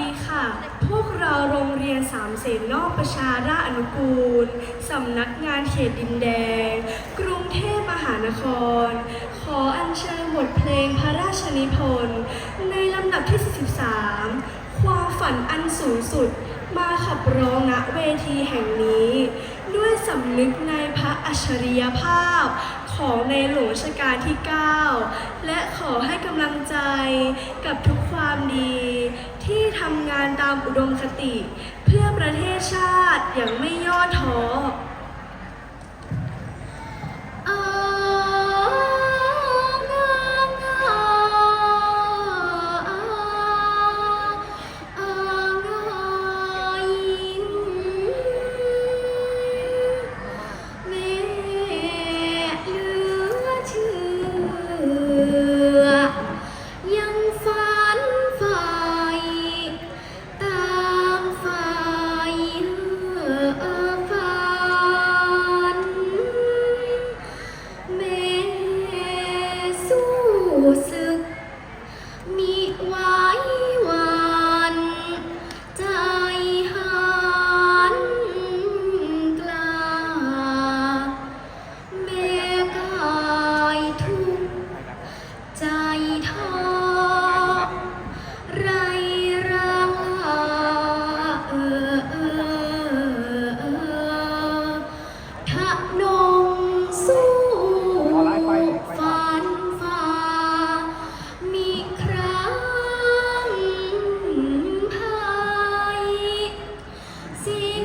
ดีค่ะ พวกเราโรงเรียนสามเสนนอกประชาราอนุกูล สำนักงานเขตดินแดง กรุงเทพมหานคร ขออัญเชิญบทเพลงพระราชนิพนธ์ในลำดับที่ 43 ความฝันอันสูงสุดมาขับร้องณเวทีแห่งนี้ ด้วยสำนึกในพระอัจฉริยภาพ ของในหลวงรัชกาลที่ 9 และขอให้กำลังใจกับทุกความดี ที่ทำงานตามอุดมคติ เพื่อประเทศชาติอย่างไม่ย่อท้ออ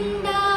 கொண்டா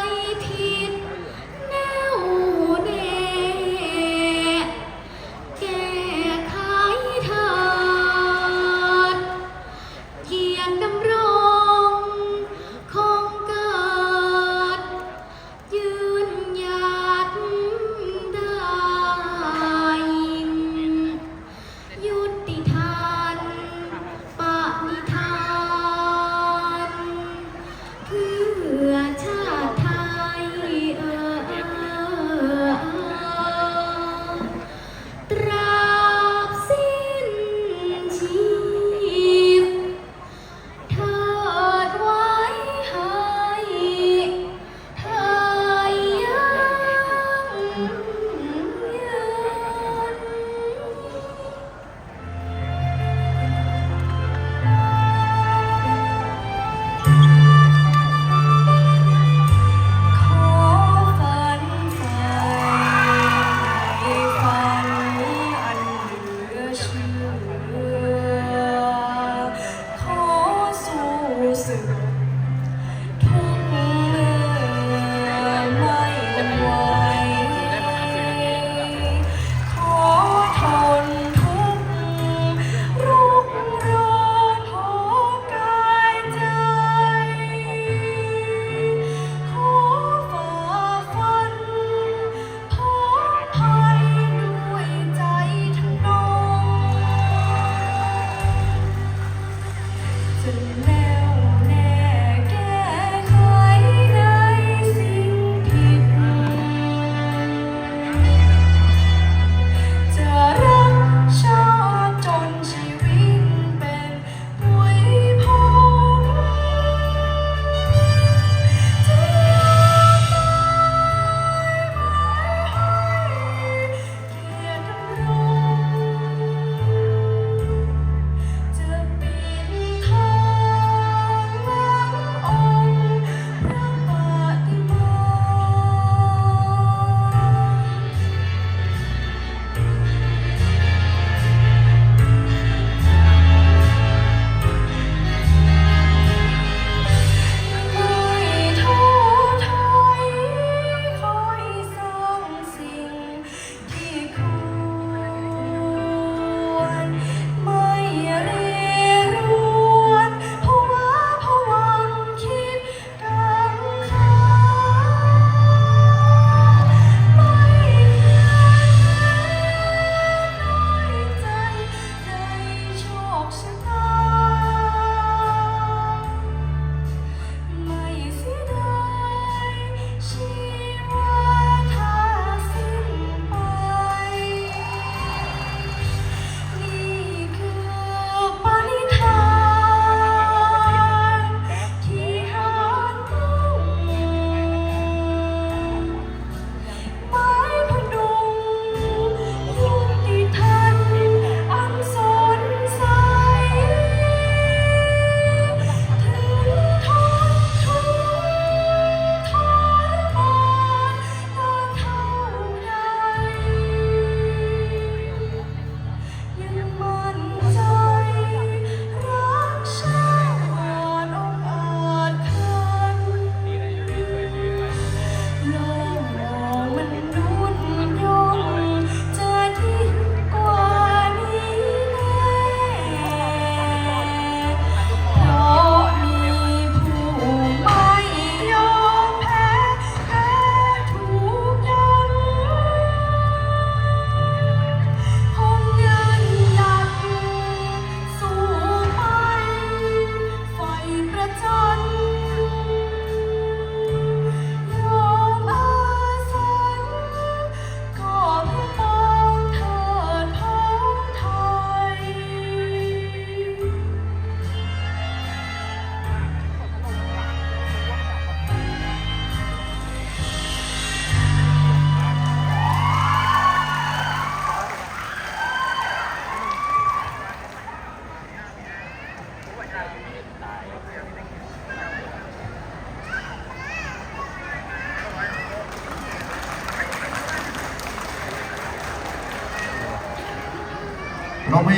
ตายอยู่ในตาย